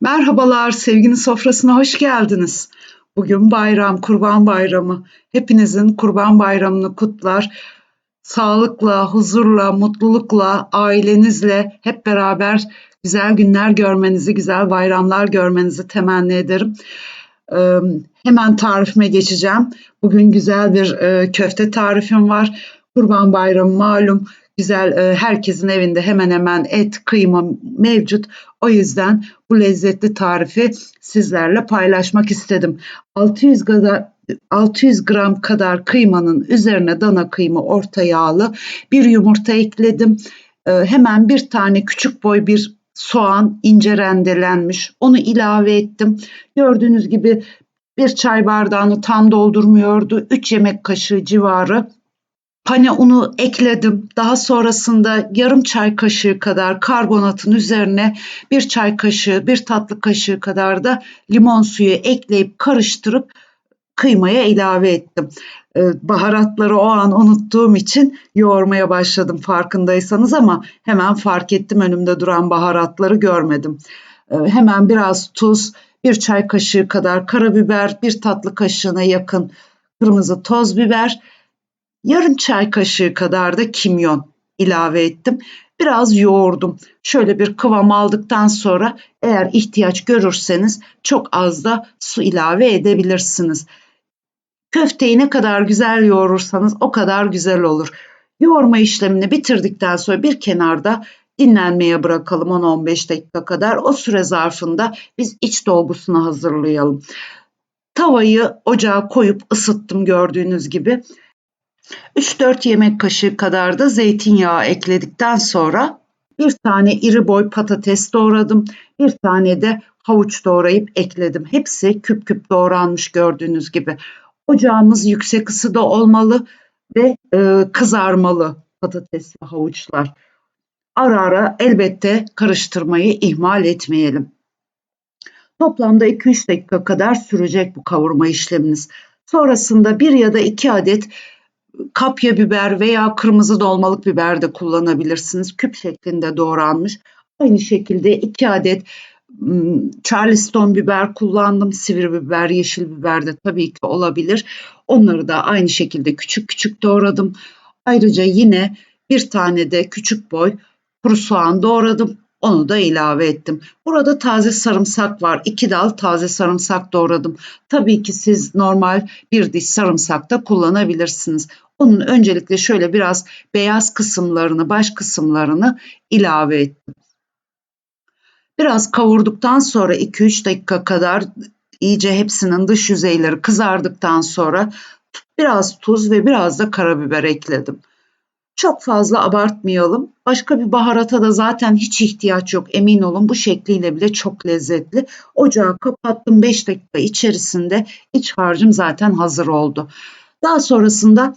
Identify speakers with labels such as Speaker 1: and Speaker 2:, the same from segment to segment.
Speaker 1: Merhabalar, sevginin sofrasına hoş geldiniz. Bugün bayram, Kurban Bayramı. Hepinizin Kurban Bayramını kutlar. Sağlıkla, huzurla, mutlulukla, ailenizle hep beraber güzel günler görmenizi, güzel bayramlar görmenizi temenni ederim. Ee, hemen tarifime geçeceğim. Bugün güzel bir e, köfte tarifim var. Kurban Bayramı malum güzel e, herkesin evinde hemen hemen et, kıyma mevcut. O yüzden bu lezzetli tarifi sizlerle paylaşmak istedim. 600 kadar 600 gram kadar kıymanın üzerine dana kıyma orta yağlı bir yumurta ekledim. E, hemen bir tane küçük boy bir soğan ince rendelenmiş. Onu ilave ettim. Gördüğünüz gibi bir çay bardağını tam doldurmuyordu. 3 yemek kaşığı civarı Pane unu ekledim. Daha sonrasında yarım çay kaşığı kadar karbonatın üzerine bir çay kaşığı, bir tatlı kaşığı kadar da limon suyu ekleyip karıştırıp kıymaya ilave ettim. Ee, baharatları o an unuttuğum için yoğurmaya başladım farkındaysanız ama hemen fark ettim önümde duran baharatları görmedim. Ee, hemen biraz tuz, bir çay kaşığı kadar karabiber, bir tatlı kaşığına yakın kırmızı toz biber, Yarım çay kaşığı kadar da kimyon ilave ettim. Biraz yoğurdum. Şöyle bir kıvam aldıktan sonra eğer ihtiyaç görürseniz çok az da su ilave edebilirsiniz. Köfteyi ne kadar güzel yoğurursanız o kadar güzel olur. Yoğurma işlemini bitirdikten sonra bir kenarda dinlenmeye bırakalım 10-15 dakika kadar. O süre zarfında biz iç dolgusunu hazırlayalım. Tavayı ocağa koyup ısıttım gördüğünüz gibi. 3-4 yemek kaşığı kadar da zeytinyağı ekledikten sonra bir tane iri boy patates doğradım. Bir tane de havuç doğrayıp ekledim. Hepsi küp küp doğranmış gördüğünüz gibi. Ocağımız yüksek ısıda olmalı ve e, kızarmalı patates ve havuçlar. Ara ara elbette karıştırmayı ihmal etmeyelim. Toplamda 2-3 dakika kadar sürecek bu kavurma işleminiz. Sonrasında bir ya da iki adet kapya biber veya kırmızı dolmalık biber de kullanabilirsiniz. Küp şeklinde doğranmış. Aynı şekilde iki adet Charleston biber kullandım. Sivri biber, yeşil biber de tabii ki olabilir. Onları da aynı şekilde küçük küçük doğradım. Ayrıca yine bir tane de küçük boy kuru soğan doğradım. Onu da ilave ettim. Burada taze sarımsak var. İki dal taze sarımsak doğradım. Tabii ki siz normal bir diş sarımsak da kullanabilirsiniz. Onun öncelikle şöyle biraz beyaz kısımlarını, baş kısımlarını ilave ettim. Biraz kavurduktan sonra 2-3 dakika kadar iyice hepsinin dış yüzeyleri kızardıktan sonra biraz tuz ve biraz da karabiber ekledim. Çok fazla abartmayalım. Başka bir baharata da zaten hiç ihtiyaç yok. Emin olun bu şekliyle bile çok lezzetli. Ocağı kapattım 5 dakika içerisinde iç harcım zaten hazır oldu. Daha sonrasında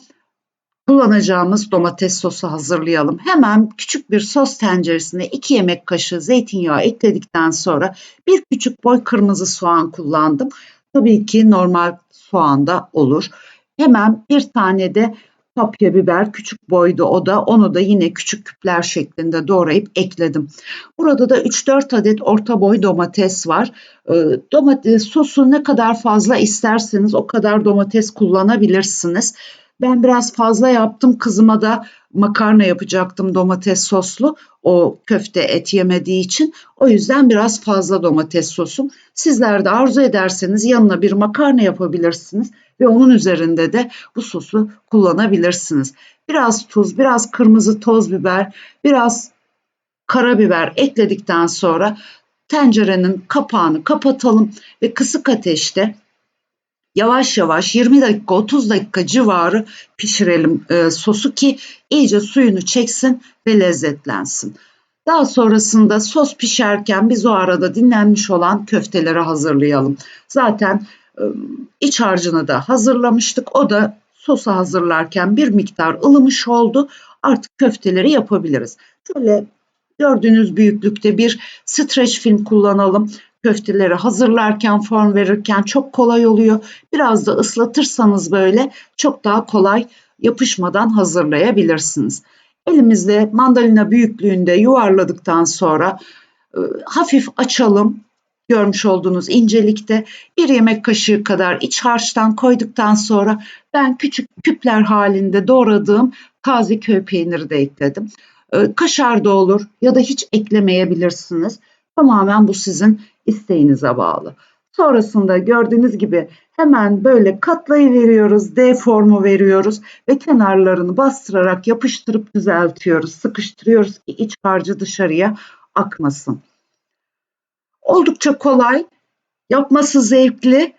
Speaker 1: kullanacağımız domates sosu hazırlayalım. Hemen küçük bir sos tenceresine 2 yemek kaşığı zeytinyağı ekledikten sonra bir küçük boy kırmızı soğan kullandım. Tabii ki normal soğan da olur. Hemen bir tane de kapya biber küçük boydu o da onu da yine küçük küpler şeklinde doğrayıp ekledim. Burada da 3-4 adet orta boy domates var. Ee, domates sosu ne kadar fazla isterseniz o kadar domates kullanabilirsiniz. Ben biraz fazla yaptım. Kızıma da makarna yapacaktım domates soslu. O köfte et yemediği için. O yüzden biraz fazla domates sosum. Sizler de arzu ederseniz yanına bir makarna yapabilirsiniz ve onun üzerinde de bu sosu kullanabilirsiniz. Biraz tuz, biraz kırmızı toz biber, biraz karabiber ekledikten sonra tencerenin kapağını kapatalım ve kısık ateşte yavaş yavaş 20 dakika 30 dakika civarı pişirelim e, sosu ki iyice suyunu çeksin ve lezzetlensin. Daha sonrasında sos pişerken biz o arada dinlenmiş olan köfteleri hazırlayalım. Zaten e, iç harcını da hazırlamıştık. O da sosu hazırlarken bir miktar ılımış oldu. Artık köfteleri yapabiliriz. Şöyle gördüğünüz büyüklükte bir streç film kullanalım köfteleri hazırlarken, form verirken çok kolay oluyor. Biraz da ıslatırsanız böyle çok daha kolay yapışmadan hazırlayabilirsiniz. Elimizle mandalina büyüklüğünde yuvarladıktan sonra e, hafif açalım. görmüş olduğunuz incelikte bir yemek kaşığı kadar iç harçtan koyduktan sonra ben küçük küpler halinde doğradığım taze köy peyniri de ekledim. Ee, kaşar da olur ya da hiç eklemeyebilirsiniz. Tamamen bu sizin isteğinize bağlı. Sonrasında gördüğünüz gibi hemen böyle katlayıveriyoruz, D formu veriyoruz ve kenarlarını bastırarak yapıştırıp düzeltiyoruz. Sıkıştırıyoruz ki iç harcı dışarıya akmasın. Oldukça kolay, yapması zevkli,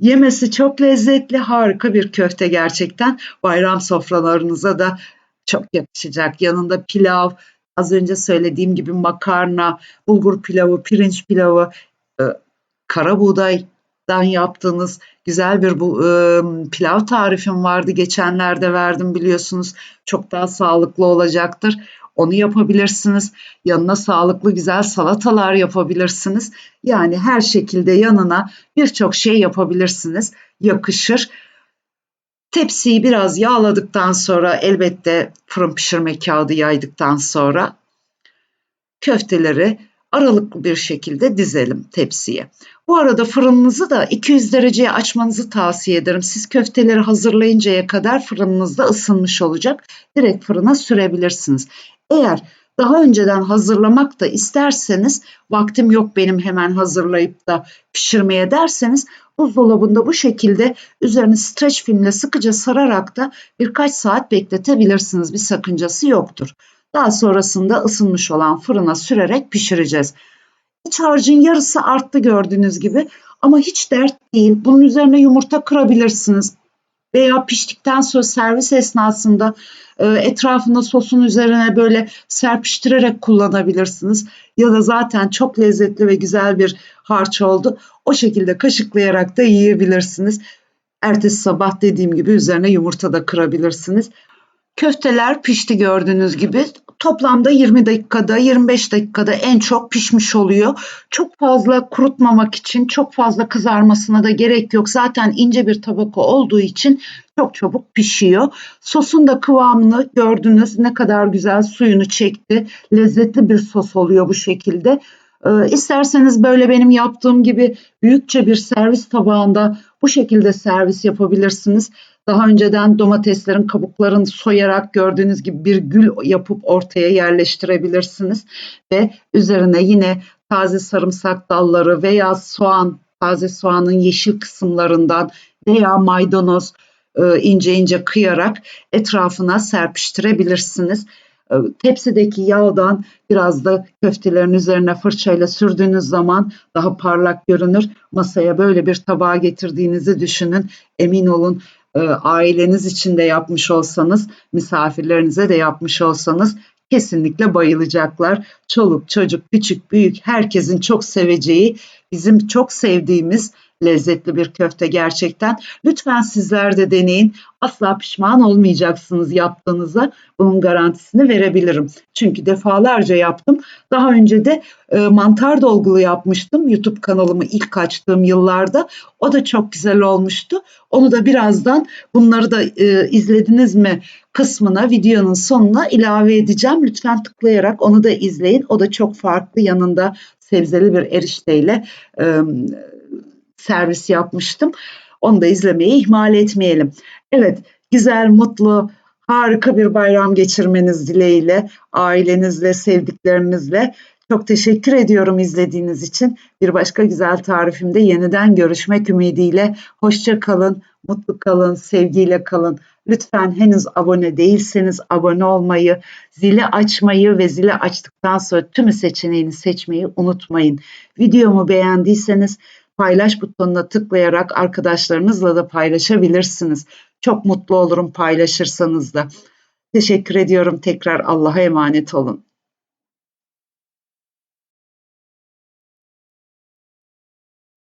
Speaker 1: yemesi çok lezzetli, harika bir köfte gerçekten. Bayram sofralarınıza da çok yakışacak. Yanında pilav, az önce söylediğim gibi makarna, bulgur pilavı, pirinç pilavı, e, kara buğdaydan yaptığınız güzel bir bu, e, pilav tarifim vardı. Geçenlerde verdim biliyorsunuz. Çok daha sağlıklı olacaktır. Onu yapabilirsiniz. Yanına sağlıklı güzel salatalar yapabilirsiniz. Yani her şekilde yanına birçok şey yapabilirsiniz. Yakışır. Tepsiyi biraz yağladıktan sonra elbette fırın pişirme kağıdı yaydıktan sonra köfteleri aralıklı bir şekilde dizelim tepsiye. Bu arada fırınınızı da 200 dereceye açmanızı tavsiye ederim. Siz köfteleri hazırlayıncaya kadar fırınınızda ısınmış olacak. Direkt fırına sürebilirsiniz. Eğer daha önceden hazırlamak da isterseniz vaktim yok benim hemen hazırlayıp da pişirmeye derseniz buzdolabında bu şekilde üzerini streç filmle sıkıca sararak da birkaç saat bekletebilirsiniz. Bir sakıncası yoktur. Daha sonrasında ısınmış olan fırına sürerek pişireceğiz. İç harcın yarısı arttı gördüğünüz gibi ama hiç dert değil. Bunun üzerine yumurta kırabilirsiniz veya piştikten sonra servis esnasında e, etrafında sosun üzerine böyle serpiştirerek kullanabilirsiniz. Ya da zaten çok lezzetli ve güzel bir harç oldu. O şekilde kaşıklayarak da yiyebilirsiniz. Ertesi sabah dediğim gibi üzerine yumurta da kırabilirsiniz. Köfteler pişti gördüğünüz gibi. Toplamda 20 dakikada 25 dakikada en çok pişmiş oluyor. Çok fazla kurutmamak için çok fazla kızarmasına da gerek yok. Zaten ince bir tabaka olduğu için çok çabuk pişiyor. Sosun da kıvamını gördünüz ne kadar güzel suyunu çekti. Lezzetli bir sos oluyor bu şekilde. Ee, isterseniz böyle benim yaptığım gibi büyükçe bir servis tabağında bu şekilde servis yapabilirsiniz. Daha önceden domateslerin kabuklarını soyarak gördüğünüz gibi bir gül yapıp ortaya yerleştirebilirsiniz. Ve üzerine yine taze sarımsak dalları veya soğan, taze soğanın yeşil kısımlarından veya maydanoz e, ince ince kıyarak etrafına serpiştirebilirsiniz. E, tepsideki yağdan biraz da köftelerin üzerine fırçayla sürdüğünüz zaman daha parlak görünür. Masaya böyle bir tabağa getirdiğinizi düşünün. Emin olun e, aileniz için de yapmış olsanız, misafirlerinize de yapmış olsanız kesinlikle bayılacaklar. Çoluk, çocuk, küçük, büyük herkesin çok seveceği, bizim çok sevdiğimiz lezzetli bir köfte gerçekten. Lütfen sizler de deneyin. Asla pişman olmayacaksınız yaptığınıza. Bunun garantisini verebilirim. Çünkü defalarca yaptım. Daha önce de e, mantar dolgulu yapmıştım YouTube kanalımı ilk açtığım yıllarda. O da çok güzel olmuştu. Onu da birazdan bunları da e, izlediniz mi kısmına videonun sonuna ilave edeceğim. Lütfen tıklayarak onu da izleyin. O da çok farklı yanında sebzeli bir erişteyle e, servis yapmıştım. Onu da izlemeyi ihmal etmeyelim. Evet, güzel, mutlu, harika bir bayram geçirmeniz dileğiyle, ailenizle, sevdiklerinizle. Çok teşekkür ediyorum izlediğiniz için. Bir başka güzel tarifimde yeniden görüşmek ümidiyle. Hoşça kalın, mutlu kalın, sevgiyle kalın. Lütfen henüz abone değilseniz abone olmayı, zili açmayı ve zili açtıktan sonra tümü seçeneğini seçmeyi unutmayın. Videomu beğendiyseniz paylaş butonuna tıklayarak arkadaşlarınızla da paylaşabilirsiniz. Çok mutlu olurum paylaşırsanız da. Teşekkür ediyorum tekrar Allah'a emanet olun.